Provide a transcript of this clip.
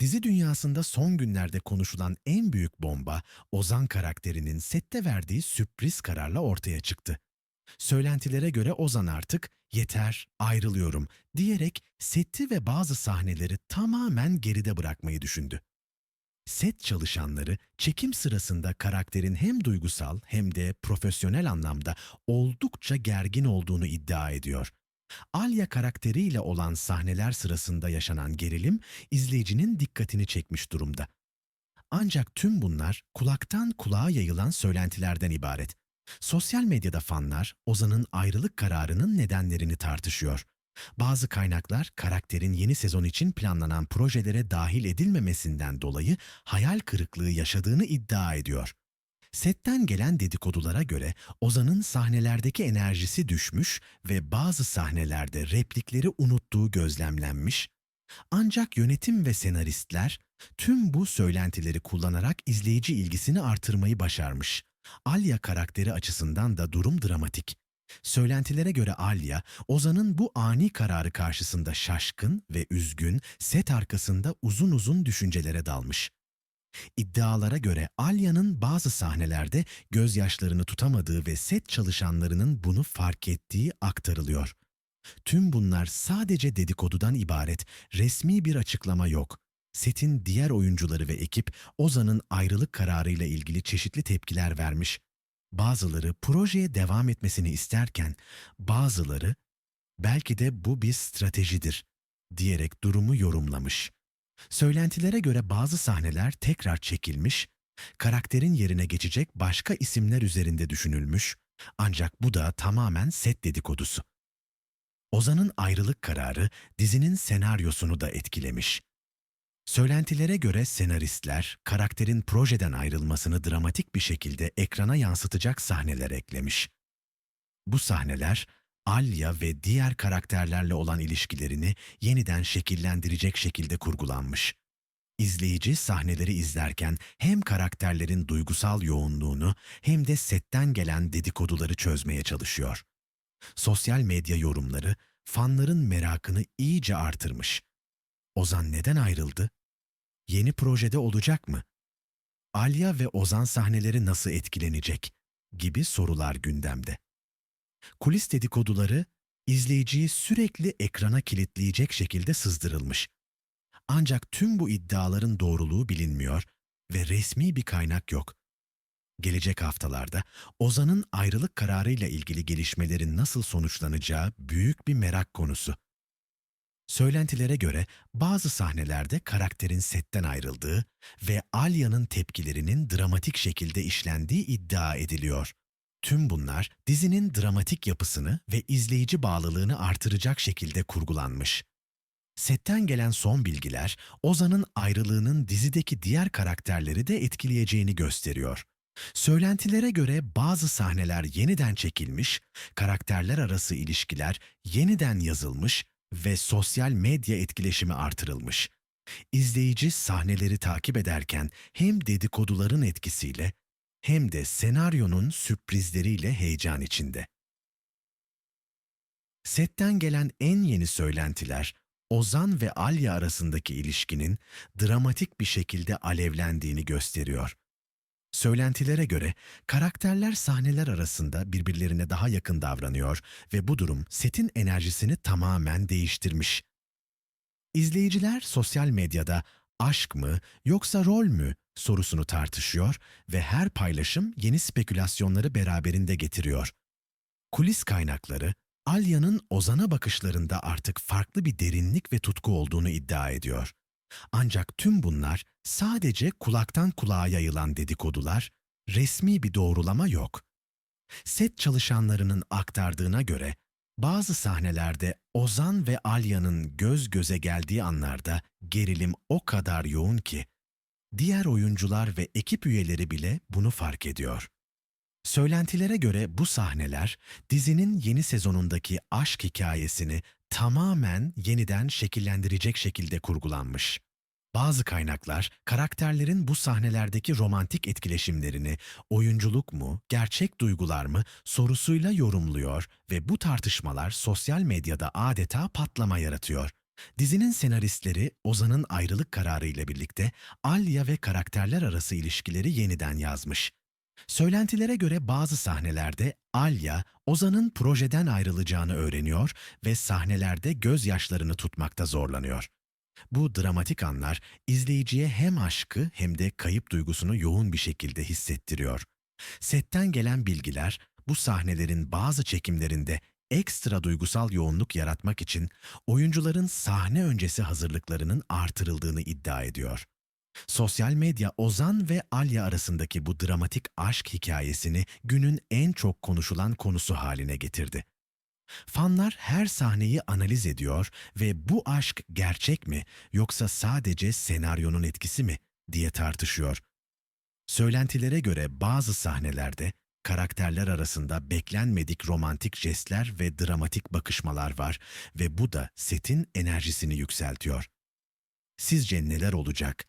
Dizi dünyasında son günlerde konuşulan en büyük bomba Ozan karakterinin sette verdiği sürpriz kararla ortaya çıktı. Söylentilere göre Ozan artık yeter, ayrılıyorum diyerek seti ve bazı sahneleri tamamen geride bırakmayı düşündü. Set çalışanları çekim sırasında karakterin hem duygusal hem de profesyonel anlamda oldukça gergin olduğunu iddia ediyor. Alya karakteriyle olan sahneler sırasında yaşanan gerilim izleyicinin dikkatini çekmiş durumda. Ancak tüm bunlar kulaktan kulağa yayılan söylentilerden ibaret. Sosyal medyada fanlar Ozan'ın ayrılık kararının nedenlerini tartışıyor. Bazı kaynaklar karakterin yeni sezon için planlanan projelere dahil edilmemesinden dolayı hayal kırıklığı yaşadığını iddia ediyor. Setten gelen dedikodulara göre Ozan'ın sahnelerdeki enerjisi düşmüş ve bazı sahnelerde replikleri unuttuğu gözlemlenmiş. Ancak yönetim ve senaristler tüm bu söylentileri kullanarak izleyici ilgisini artırmayı başarmış. Alya karakteri açısından da durum dramatik. Söylentilere göre Alya, Ozan'ın bu ani kararı karşısında şaşkın ve üzgün, set arkasında uzun uzun düşüncelere dalmış. İddialara göre Alya'nın bazı sahnelerde gözyaşlarını tutamadığı ve set çalışanlarının bunu fark ettiği aktarılıyor. Tüm bunlar sadece dedikodudan ibaret, resmi bir açıklama yok. Setin diğer oyuncuları ve ekip Ozan'ın ayrılık kararıyla ilgili çeşitli tepkiler vermiş. Bazıları projeye devam etmesini isterken, bazıları belki de bu bir stratejidir diyerek durumu yorumlamış. Söylentilere göre bazı sahneler tekrar çekilmiş, karakterin yerine geçecek başka isimler üzerinde düşünülmüş ancak bu da tamamen set dedikodusu. Ozan'ın ayrılık kararı dizinin senaryosunu da etkilemiş. Söylentilere göre senaristler karakterin projeden ayrılmasını dramatik bir şekilde ekrana yansıtacak sahneler eklemiş. Bu sahneler Alya ve diğer karakterlerle olan ilişkilerini yeniden şekillendirecek şekilde kurgulanmış. İzleyici sahneleri izlerken hem karakterlerin duygusal yoğunluğunu hem de setten gelen dedikoduları çözmeye çalışıyor. Sosyal medya yorumları fanların merakını iyice artırmış. Ozan neden ayrıldı? Yeni projede olacak mı? Alya ve Ozan sahneleri nasıl etkilenecek? gibi sorular gündemde. Kulis dedikoduları izleyiciyi sürekli ekrana kilitleyecek şekilde sızdırılmış. Ancak tüm bu iddiaların doğruluğu bilinmiyor ve resmi bir kaynak yok. Gelecek haftalarda Ozan'ın ayrılık kararıyla ilgili gelişmelerin nasıl sonuçlanacağı büyük bir merak konusu. Söylentilere göre bazı sahnelerde karakterin setten ayrıldığı ve Alya'nın tepkilerinin dramatik şekilde işlendiği iddia ediliyor. Tüm bunlar dizinin dramatik yapısını ve izleyici bağlılığını artıracak şekilde kurgulanmış. Setten gelen son bilgiler Ozan'ın ayrılığının dizideki diğer karakterleri de etkileyeceğini gösteriyor. Söylentilere göre bazı sahneler yeniden çekilmiş, karakterler arası ilişkiler yeniden yazılmış ve sosyal medya etkileşimi artırılmış. İzleyici sahneleri takip ederken hem dedikoduların etkisiyle hem de senaryonun sürprizleriyle heyecan içinde. Setten gelen en yeni söylentiler Ozan ve Alya arasındaki ilişkinin dramatik bir şekilde alevlendiğini gösteriyor. Söylentilere göre karakterler sahneler arasında birbirlerine daha yakın davranıyor ve bu durum setin enerjisini tamamen değiştirmiş. İzleyiciler sosyal medyada aşk mı yoksa rol mü sorusunu tartışıyor ve her paylaşım yeni spekülasyonları beraberinde getiriyor. Kulis kaynakları Alya'nın Ozan'a bakışlarında artık farklı bir derinlik ve tutku olduğunu iddia ediyor. Ancak tüm bunlar sadece kulaktan kulağa yayılan dedikodular, resmi bir doğrulama yok. Set çalışanlarının aktardığına göre bazı sahnelerde Ozan ve Alya'nın göz göze geldiği anlarda gerilim o kadar yoğun ki diğer oyuncular ve ekip üyeleri bile bunu fark ediyor. Söylentilere göre bu sahneler dizinin yeni sezonundaki aşk hikayesini tamamen yeniden şekillendirecek şekilde kurgulanmış. Bazı kaynaklar karakterlerin bu sahnelerdeki romantik etkileşimlerini oyunculuk mu, gerçek duygular mı sorusuyla yorumluyor ve bu tartışmalar sosyal medyada adeta patlama yaratıyor. Dizinin senaristleri Ozan'ın ayrılık kararı ile birlikte Alya ve karakterler arası ilişkileri yeniden yazmış. Söylentilere göre bazı sahnelerde Alya, Ozan'ın projeden ayrılacağını öğreniyor ve sahnelerde gözyaşlarını tutmakta zorlanıyor. Bu dramatik anlar izleyiciye hem aşkı hem de kayıp duygusunu yoğun bir şekilde hissettiriyor. Setten gelen bilgiler bu sahnelerin bazı çekimlerinde ekstra duygusal yoğunluk yaratmak için oyuncuların sahne öncesi hazırlıklarının artırıldığını iddia ediyor. Sosyal medya Ozan ve Alya arasındaki bu dramatik aşk hikayesini günün en çok konuşulan konusu haline getirdi. Fanlar her sahneyi analiz ediyor ve bu aşk gerçek mi yoksa sadece senaryonun etkisi mi diye tartışıyor. Söylentilere göre bazı sahnelerde karakterler arasında beklenmedik romantik jestler ve dramatik bakışmalar var ve bu da setin enerjisini yükseltiyor. Sizce neler olacak?